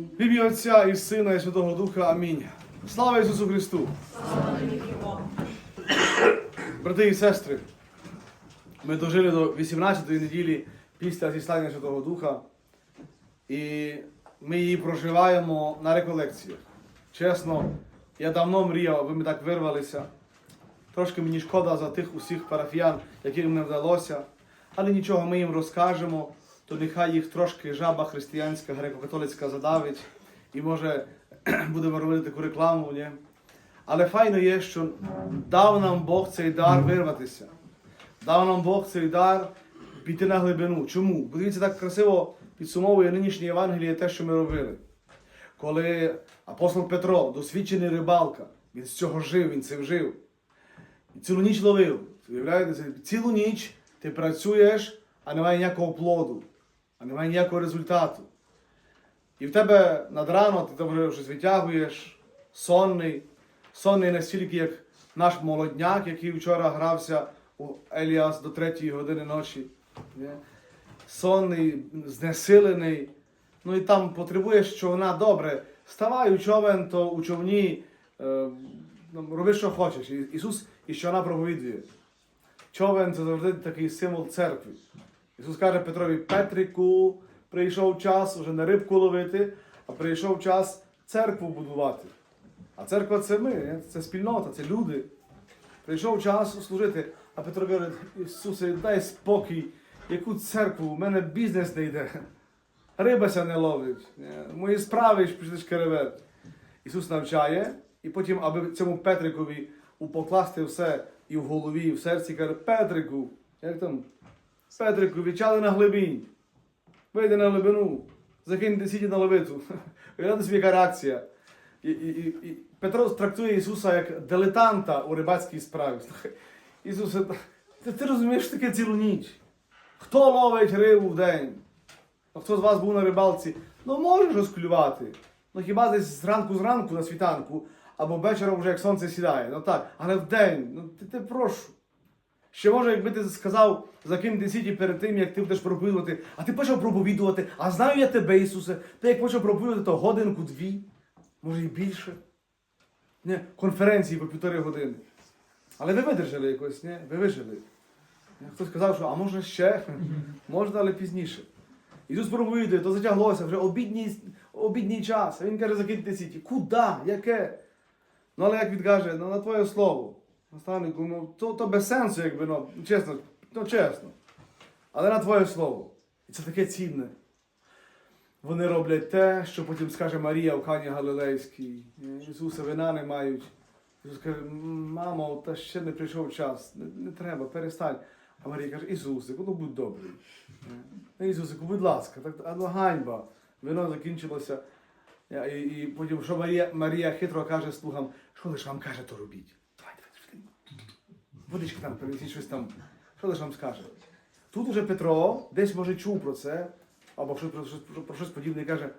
В ім'я Отця і Сина, і Святого Духа. Амінь. Слава Ісусу Христу! Брати і сестри, ми дожили до 18-ї неділі після зіслання Святого Духа, і ми її проживаємо на реколекціях. Чесно, я давно мріяв, аби ми так вирвалися. Трошки мені шкода за тих усіх парафіян, яким не вдалося, але нічого, ми їм розкажемо, то нехай їх трошки жаба християнська, греко-католицька задавить, і може будемо робити таку рекламу. Ні? Але файно є, що дав нам Бог цей дар вирватися. Дав нам Бог цей дар піти на глибину. Чому? Бо дивіться, так красиво підсумовує нинішнє Євангеліє те, що ми робили. Коли апостол Петро, досвідчений рибалка, він з цього жив, він цим жив. Цілу ніч ловив. Уявляєте, цілу ніч ти працюєш, а немає ніякого плоду, а немає ніякого результату. І в тебе над рано ти там щось витягуєш, сонний, сонний настільки, як наш молодняк, який вчора грався у Еліас до 3 години ночі. Сонний, знесилений. Ну і там потребуєш човна добре. Ставай у човен, то у човні е, ну, роби, що хочеш. Ісус і що вона проповідує. Човен це завжди такий символ церкви. Ісус каже Петрові, Петрику, прийшов час уже не рибку ловити, а прийшов час церкву будувати. А церква це ми, це спільнота, це люди. Прийшов час служити. А Петро каже, Ісусе, дай спокій, яку церкву, у мене бізнес не йде. Рибася не ловить. Мої справи пішли шкеревет. Ісус навчає, і потім, аби цьому Петрикові упокласти все і в голові, і в серці, каже, Петрику, як там? Петрику, відчали на глибінь. Вийди на глибину, закиньте сіді на левиту. Уявляєте собі, яка реакція. І, і, і, Петро трактує Ісуса як дилетанта у рибацькій справі. Ісусе, ти, ти розумієш таке цілу ніч? Хто ловить рибу в день? Ну, хто з вас був на рибалці? Ну можеш розклювати. Ну хіба десь зранку зранку на світанку, або вечором вже як сонце сідає. Ну так, але в день, ну ти, ти прошу. Ще може, якби ти сказав закинути сіті перед тим, як ти будеш проповідувати, а ти почав проповідувати, а знаю я тебе, Ісусе, ти як почав проповідувати, то годинку-дві, може і більше. Ні, конференції по півтори години. Але ви видержали якось, ні? Ви вижили. Хтось сказав, що а може ще? Можна, але пізніше. Ісус проповідує, то затяглося, вже обідній, обідній час. А він каже, закиньте сіті. Куда? Яке? Ну, але як він каже, ну на твоє слово. Наставнику, ну то, то без сенсу, якби, ну, чесно, ну чесно. Але на твоє слово. І це таке цінне. Вони роблять те, що потім скаже Марія в Кані Галилейській. Ісуса вина не мають. Ісус каже, мамо, та ще не прийшов час. Не, не треба, перестань. А Марія каже, Ісусику, ну будь добрий. Ну, Ісусику, будь ласка, так, ну ганьба. Вино закінчилося. І, і потім, що Марія, Марія хитро каже слугам, що лиш вам каже, то робіть. Водички там принесіть щось там. Що лиш вам скаже? Тут уже Петро десь може чув про це, або щось, про, щось, про щось подібне і каже,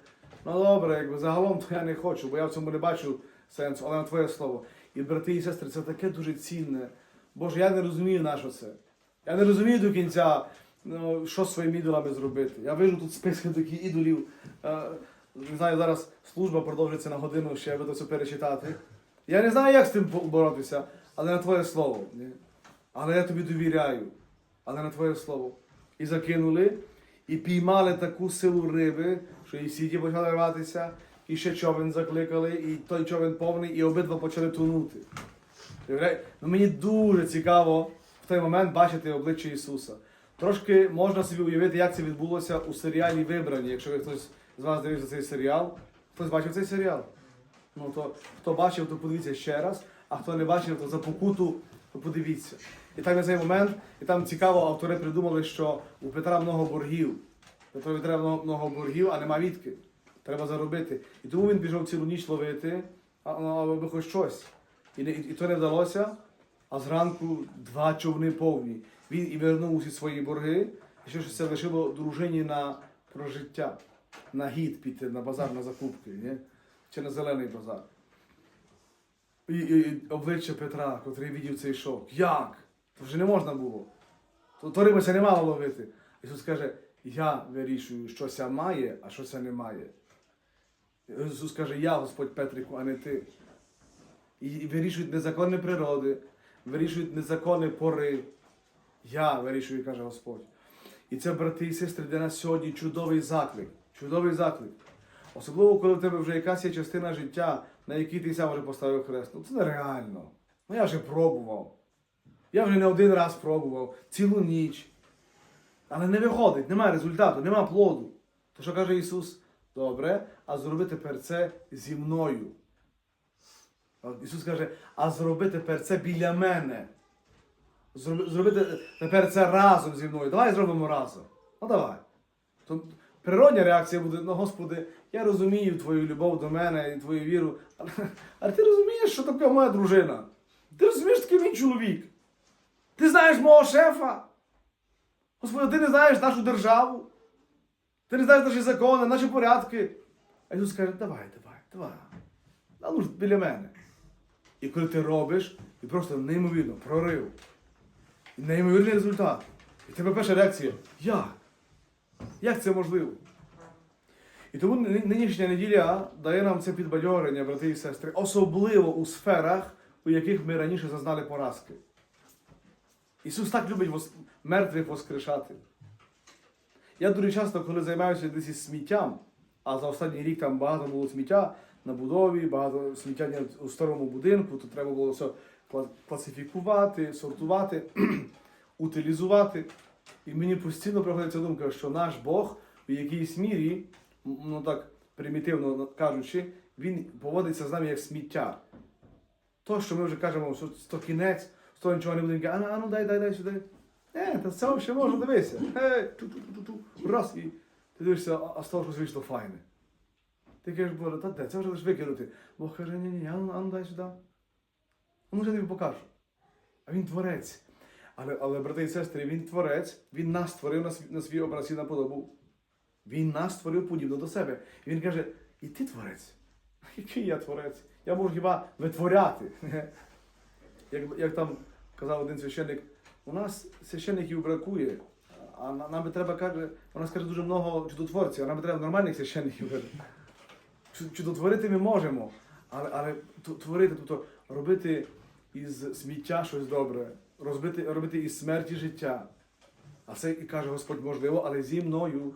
ну добре, якби загалом то я не хочу, бо я в цьому не бачу сенсу, але на твоє слово. І брати і сестри, це таке дуже цінне. Боже, я не розумію, на що це. Я не розумію до кінця, ну, що з своїми ідолами зробити. Я вижу тут списки таких ідолів. Е, не знаю, зараз служба продовжиться на годину, ще я буду це перечитати. Я не знаю, як з тим боротися, але на твоє слово. Але я тобі довіряю. Але на твоє слово. І закинули, і піймали таку силу риби, що і сіті почали рватися, і ще човен закликали, і той човен повний, і обидва почали тонути. Ну, мені дуже цікаво в той момент бачити обличчя Ісуса. Трошки можна собі уявити, як це відбулося у серіалі Вибрані, якщо хтось з вас дивився цей серіал. Хтось бачив цей серіал? Ну, то хто бачив, то подивіться ще раз, а хто не бачив, то за покуту, то подивіться. І так на цей момент, і там цікаво, автори придумали, що у Петра много боргів. Петрові треба много, боргів, а нема відки. Треба заробити. І тому він пішов цілу ніч ловити, аби хоч щось. І, і, і то не вдалося, а зранку два човни повні. Він і вернув усі свої борги, і ще щось це лишило дружині на прожиття, на гід піти, на базар, на закупки, ні? чи на зелений базар. І, і, обличчя Петра, котрий видів цей шок. Як? То вже не можна було. То, то рибася не мало ловити. Ісус каже, я вирішую, що ся має, а що ся не має. Ісус каже, я Господь Петрику, а не ти. І вирішують незаконні природи, вирішують незаконні пори. Я вирішую, каже Господь. І це, брати і сестри, для нас сьогодні чудовий заклик. Чудовий заклик. Особливо, коли в тебе вже якась є частина життя, на якій ти сам вже поставив хрест. Ну це нереально. Ну я вже пробував. Я вже не один раз пробував, цілу ніч. Але не виходить, немає результату, немає плоду. То що каже Ісус? Добре, а зроби тепер це зі мною. Ісус каже, а зроби тепер це біля мене. Зроби, зробити тепер це разом зі мною. Давай зробимо разом. Ну давай. Природня реакція буде, ну Господи, я розумію твою любов до мене і твою віру. Але, але ти розумієш, що таке моя дружина? Ти розумієш, таке мій чоловік? Ти знаєш мого шефа? Господи, ти не знаєш нашу державу? Ти не знаєш наші закони, наші порядки. А Ісус каже, давай, давай, давай. Ну біля мене. І коли ти робиш, і просто неймовірно, прорив. І неймовірний результат. І тебе перша реакція як? Як це можливо? І тому нинішня неділя дає нам це підбадьорення, брати і сестри, особливо у сферах, у яких ми раніше зазнали поразки. Ісус так любить мертвих воскрешати. Я дуже часто, коли займаюся десь із сміттям, а за останній рік там багато було сміття на будові, багато сміття у старому будинку, то треба було все класифікувати, сортувати, утилізувати. І мені постійно приходить ця думка, що наш Бог в якійсь мірі, ну так примітивно кажучи, він поводиться з нами як сміття. То, що ми вже кажемо, що то кінець, то нічого не буде, він каже, а ну, дай, дай, дай сюди. Е, та цього ще можна дивитися. Е, ту-ту-ту-ту, раз, і ти дивишся, а- з того щось вийшло файне. Ти кажеш, Боже, та де, це вже лише викинути. Бог каже, ні, ні, а ну, а ну дай сюди. Ну, вже тобі покажу. А він творець. Але, але, брати і сестри, він творець, він нас створив на свій, на свій образ і на подобу. Він нас створив подібно до себе. І він каже, і ти творець. Який я творець? Я можу хіба витворяти. Як, як там казав один священник, у нас священників бракує, а нам би треба каже, у нас каже дуже много чудотворців, а нам би треба нормальних священників. Чудотворити ми можемо, але, але творити, тобто робити із сміття щось добре, розбити, робити із смерті життя. А це і каже Господь можливо, але зі мною.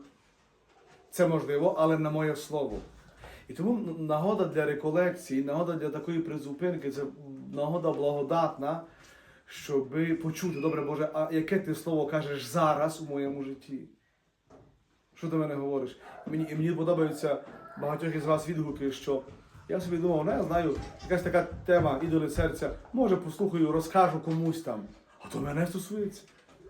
Це можливо, але на моє слово. І тому нагода для реколекції, нагода для такої призупинки, це нагода благодатна, щоб почути, добре Боже, а яке ти слово кажеш зараз у моєму житті? Що ти мене говориш? Мені, і мені подобаються багатьох із вас відгуки, що я собі думав, ну я знаю, якась така тема ідоли серця, може послухаю, розкажу комусь там. А то мене стосується.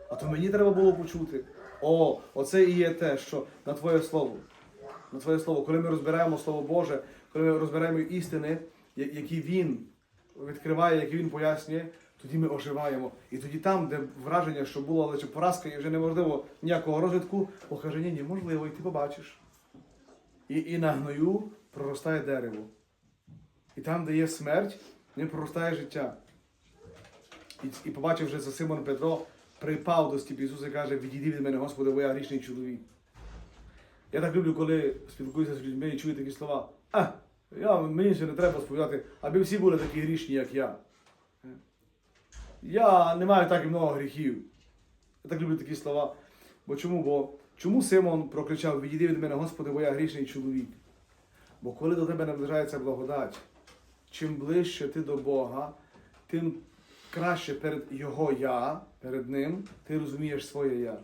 А то мені треба було почути. О, оце і є те, що на Твоє слово. На Твоє слово, коли ми розбираємо Слово Боже, коли ми розбираємо істини, які Він відкриває, які Він пояснює, тоді ми оживаємо. І тоді там, де враження, що була лише поразка і вже неможливо ніякого розвитку, Бог каже, ні, ні, можливо, і ти побачиш. І, і на гною проростає дерево. І там, де є смерть, не проростає життя. І, і побачив вже за Симон Петро, припав до стіп Ісуса і каже, відійди від мене, Господи, бо я грішний чоловік. Я так люблю, коли спілкуюся з людьми і чую такі слова. А, я, мені ще не треба сповідати, аби всі були такі грішні, як я. Я не маю так і много гріхів. Я так люблю такі слова. Бо чому? Бо чому Симон прокричав, відійди від мене, Господи, бо я грішний чоловік? Бо коли до тебе наближається благодать, чим ближче ти до Бога, тим краще перед Його я, перед Ним, ти розумієш своє я.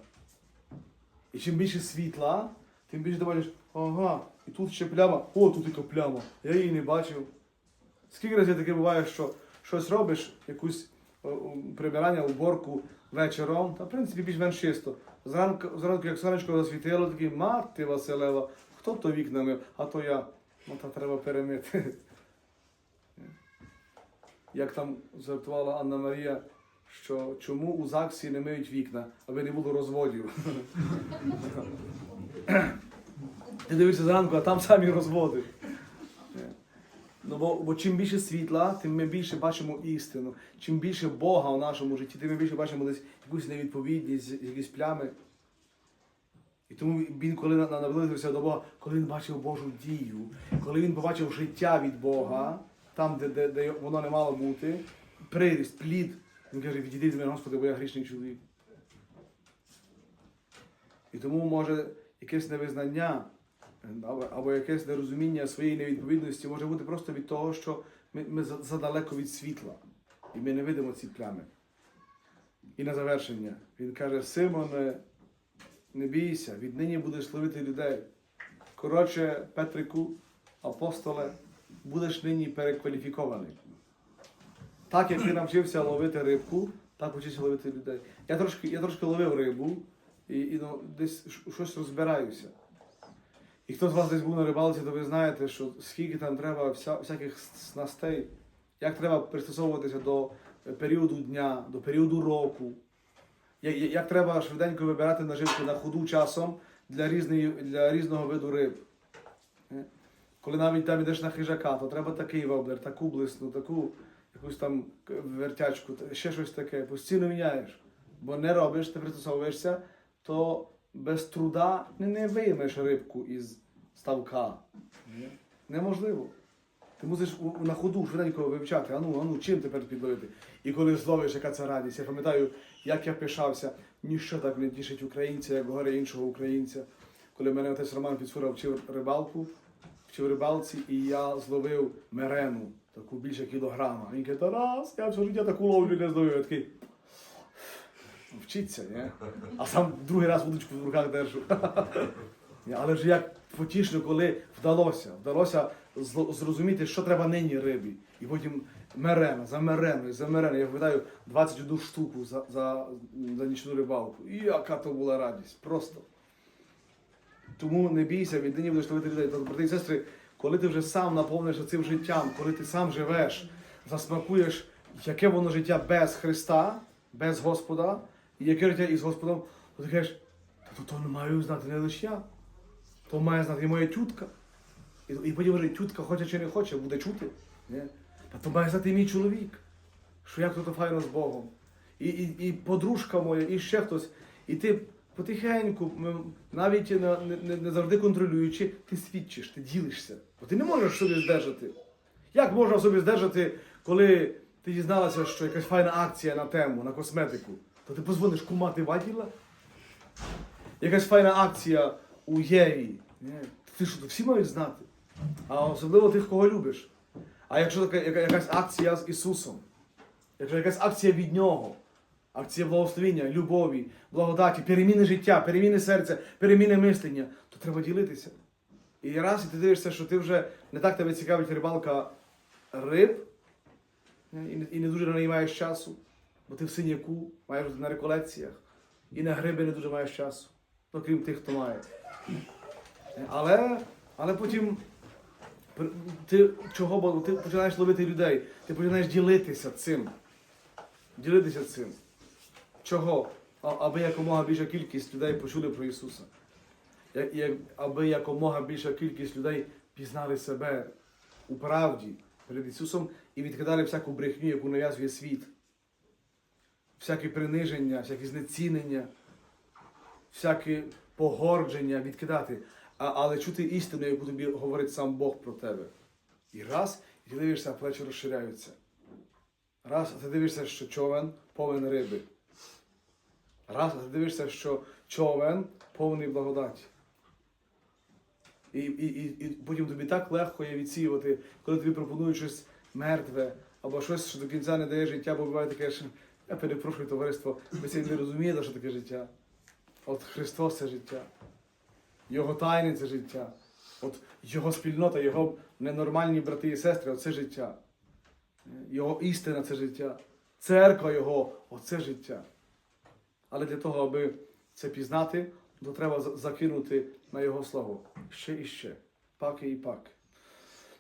І чим більше світла, тим більше ти ага, і тут ще пляма, о, тут яка пляма, я її не бачив. Скільки разів таке буває, що щось робиш, якусь прибирання, уборку вечором, та в принципі більш-менш чисто. Зранку, зранку як сонечко засвітило, такий мати Василева, хто то вікна мив, а то я. Ну та треба перемити. Як там жартувала Анна Марія, що чому у ЗАГСі не миють вікна, аби не було розводів. Ти дивишся зранку, а там самі розводи. Ну, бо, бо чим більше світла, тим ми більше бачимо істину. Чим більше Бога у нашому житті, тим ми більше бачимо десь якусь невідповідність, якісь плями. І тому він, коли на- на- наблизився до Бога, коли він бачив Божу дію, коли він побачив життя від Бога, там, де, де, де воно не мало бути, приріст, плід, він каже, відійди від мене, Господи, бо я грішний чоловік. І тому може якесь невизнання або, якесь нерозуміння своєї невідповідності може бути просто від того, що ми, ми задалеко від світла, і ми не видимо ці плями. І на завершення він каже: Симоне, не бійся, віднині будеш словити людей. Коротше, Петрику, апостоле, будеш нині перекваліфікований. Так як ти навчився ловити рибку, так вчишся ловити людей. Я трошки, я трошки ловив рибу і, і ну, десь щось розбираюся. І хто з вас десь був на рибалці, то ви знаєте, що скільки там треба вся, всяких снастей, як треба пристосовуватися до е, періоду дня, до періоду року, як, як- треба швиденько вибирати наживку на ходу часом для, різної, для різного виду риб. Коли навіть там йдеш на хижака, то треба такий воблер, таку блисну, таку якусь там вертячку, ще щось таке. Постійно міняєш. Бо не робиш, ти пристосовуєшся, то без труда не, не виймеш рибку із ставка. Неможливо. Ти мусиш на ходу швиденько вивчати, ану, ану, чим тепер підловити. І коли зловиш, яка це радість. Я пам'ятаю, як я пишався, ніщо так не тішить українця, як горе іншого українця. Коли мене отець Роман Підсура вчив рибалку, вчив рибалці, і я зловив мерену, таку більше кілограма. Він каже, Тарас, я все життя таку ловлю не зловив. Я такий, вчиться, ні? А сам другий раз удочку в руках держу. Але ж як потішно, коли вдалося, вдалося зрозуміти, що треба нині рибі. І потім мерена, за мереною, за мереною. Я пам'ятаю 21 штуку за, за, за нічну рибалку. І яка то була радість. Просто. Тому не бійся, віднині будеш ловити людей. Тобто, брати і сестри, коли ти вже сам наповнишся цим життям, коли ти сам живеш, засмакуєш, яке воно життя без Христа, без Господа, і яке життя із Господом, то ти кажеш, та то, то не маю знати не лише я. То має знати і моя тютка. І, і потім вже тютка хоче чи не хоче, буде чути. Та то має знати і мій чоловік, що як то файно з Богом. І, і, і подружка моя, і ще хтось. І ти потихеньку, навіть не, не, не завжди контролюючи, ти свідчиш, ти ділишся. Бо ти не можеш собі здержати. Як можна собі здержати, коли ти дізналася, що якась файна акція на тему, на косметику, то ти позвониш кумати Ваділа? Якась файна акція у Єві. Ти що, всі мають знати. А особливо тих, кого любиш. А якщо така якась акція з Ісусом, якщо якась акція від Нього, акція благословіння, любові, благодаті, переміни життя, переміни серця, переміни мислення, то треба ділитися. І раз і ти дивишся, що ти вже не так тебе цікавить рибалка риб, і не, дуже на неї маєш часу, бо ти в синяку, маєш на реколекціях, і на гриби не дуже маєш часу, ну, крім тих, хто має. Але, але потім ти чого ти починаєш ловити людей, ти починаєш ділитися цим. Ділитися цим. Чого? Аби якомога більша кількість людей почули про Ісуса. Аби якомога більша кількість людей пізнали себе у правді перед Ісусом і відкидали всяку брехню, яку нав'язує світ. Всяке приниження, всяке знецінення, всяке погордження відкидати, а, але чути істину, яку тобі говорить сам Бог про тебе. І раз, і ти дивишся, плечі розширяються. Раз, а ти дивишся, що човен повен риби. Раз, ти дивишся, що човен повний благодаті. І, і, і, і потім тобі так легко є відсіювати, коли тобі пропонують щось мертве, або щось, що до кінця не дає життя, бо буває таке, що я перепрошую товариство, ви це не розумієте, що таке життя. От Христос це життя. Його тайни це життя. От Його спільнота, Його ненормальні брати і сестри оце життя. Його істина це життя. Церква Його оце життя. Але для того, аби це пізнати, то треба закинути на Його славу. Ще і ще. Паки і паки.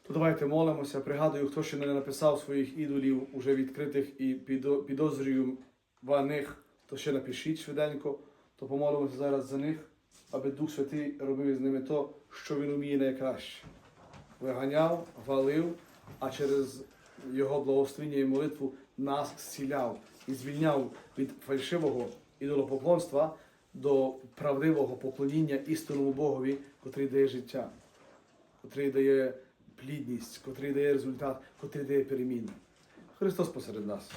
То давайте молимося. Пригадую, хто ще не написав своїх ідолів, уже відкритих і підо- підозрюваних, то ще напишіть швиденько, то помолимося зараз за них, аби Дух Святий робив із ними то, що він уміє найкраще. Виганяв, валив, а через його благословення і молитву нас зціляв і звільняв від фальшивого ідолопоклонства, до правдивого поклоніння істинному Богові, котрий дає життя, котрий дає плідність, котрий дає результат, котрий дає переміну. Христос посеред нас.